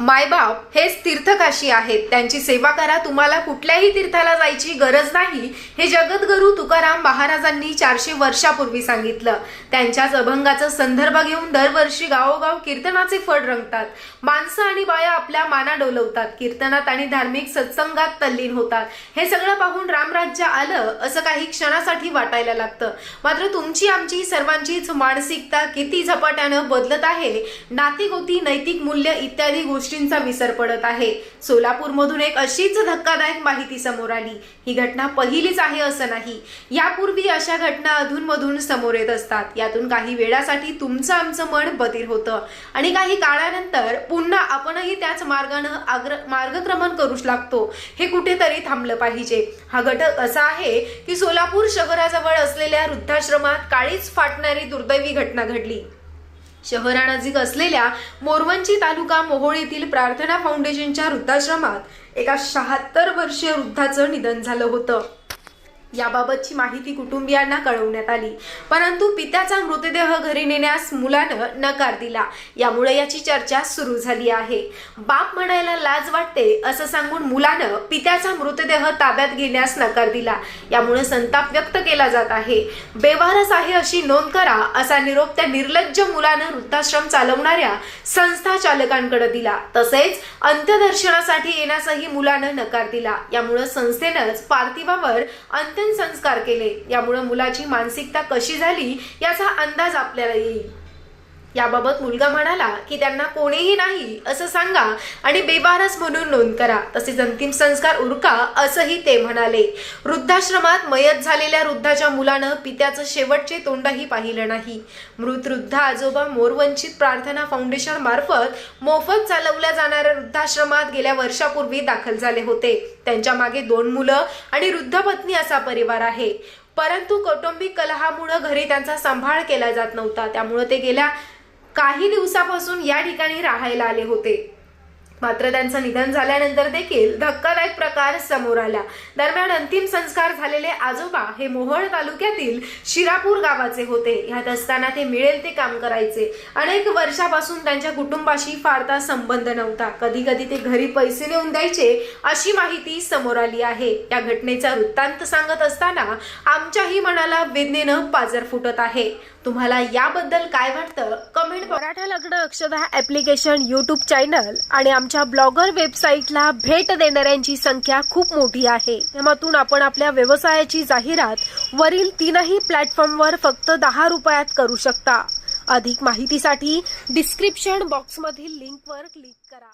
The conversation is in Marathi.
मायबाप हेच तीर्थकाशी आहेत. त्यांची सेवा करा. तुम्हाला कुठल्याही तीर्थाला जायची गरज नाही. हे जगद्गुरु तुकाराम महाराजांनी चारशे वर्षापूर्वी सांगितलं. त्यांच्याच अभंगाचा संदर्भ घेऊन दरवर्षी गावोगाव कीर्तनाचे फड रंगतात. माणसं आणि बाया आपल्या माना डोलवतात. कीर्तनात आणि धार्मिक सत्संगात तल्लीन होतात. हे सगळं पाहून रामराज्य आलं असं काही क्षणासाठी वाटायला लागतं. मात्र तुमची आमची सर्वांचीच मानसिकता किती झपाट्यानं बदलत आहे. नातीगोती नैतिक मूल्य इत्यादी गोष्टी गोष्टींचा विसर पडत आहे. सोलापूरमधून एक अशीच धक्कादायक माहिती समोर आली. ही घटना पहिलीच आहे असं नाही. यापूर्वी अशा घटना अधूनमधून समोर येत असतात. यातून काही वेळासाठी तुमचं आमचं मन बधीर होतं. आणि काही काळानंतर पुन्हा आपणही त्याच मार्गानं आग्र मार्गक्रमण करूच लागतो. हे कुठेतरी थांबलं पाहिजे. हा घटक असा आहे की सोलापूर शहराजवळ असलेल्या वृद्धाश्रमात काळीच फाटणारी दुर्दैवी घटना घडली. शहरानजीक असलेल्या मोरवंची तालुका मोहोळ येथील प्रार्थना फाउंडेशनच्या वृद्धाश्रमात एका शहात्तर वर्षीय वृद्धाचं निधन झालं होतं. याबाबतची माहिती कुटुंबियांना कळवण्यात आली. परंतु पित्याचा मृतदेह घरी नेण्यास मुलानं नकार दिला. यामुळे याची चर्चा सुरू झाली आहे. बाप म्हणायला लाज वाटते असं सांगून मुलानं पित्याचा मृतदेह ताब्यात घेण्यास नकार दिला. यामुळे संताप व्यक्त केला जात आहे. बेवारस आहे अशी नोंद करा असा निरोप त्या निर्लज्ज मुलानं वृद्धाश्रम चालवणाऱ्या संस्था चालकांकडे दिला. तसेच अंत्यदर्शनासाठी येण्यासही मुलानं नकार दिला. यामुळे संस्थेनंच पार्थिवावर संस्कार केले. यामुळे मुलाची मानसिकता कशी झाली याचा अंदाज आपल्याला येईल. याबाबत मुलगा म्हणाला की त्यांना कोणीही नाही असं सांगा आणि बेबारस म्हणून नोंद करा. तसेच अंतिम संस्कार उरका असंही ते म्हणाले. वृद्धाश्रमात मयत झालेल्या वृद्धाच्या मुलानं पित्याचं शेवटचे तोंडही पाहिलं नाही. मृत वृद्ध आजोबा मोरवंचित प्रार्थना फाउंडेशन मार्फत मोफत चालवल्या जाणाऱ्या वृद्धाश्रमात गेल्या वर्षापूर्वी दाखल झाले होते. त्यांच्या मागे दोन मुलं आणि वृद्ध पत्नी असा परिवार आहे. परंतु कौटुंबिक कलहामुळे घरी त्यांचा सांभाळ केला जात नव्हता. त्यामुळे ते गेल्या काही दिवसापासून या ठिकाणी राहायला आले होते. मात्र त्यांचं निधन झाल्यानंतर देखील धक्कादायक प्रकार समोर आला. दरम्यान अंतिम संस्कार झालेले आजोबा हे मोहोळ तालुक्यातील शिरापूर गावाचे होते. ह्यात असताना ते मिळेल ते काम करायचे. अनेक वर्षापासून त्यांच्या कुटुंबाशी फारता संबंध नव्हता. कधी कधी ते घरी पैसे नेऊन द्यायचे अशी माहिती समोर आली आहे. या घटनेचा वृत्तांत सांगत असताना आमच्याही मनाला वेदनेनं पाजर फुटत आहे. तुम्हाला याबद्दल काय वाटतं? कमेंट मराठा लग्न अक्षदा ऍप्लिकेशन युट्यूब चॅनल आणि आमच्या ब्लॉगर वेबसाईटला भेट देणाऱ्यांची संख्या खूप मोठी आहे. यामधून आपण आपल्या व्यवसायाची जाहिरात वरील तीनही प्लॅटफॉर्मवर फक्त दहा रुपयात करू शकता. अधिक माहितीसाठी डिस्क्रिप्शन बॉक्समधील लिंकवर क्लिक करा.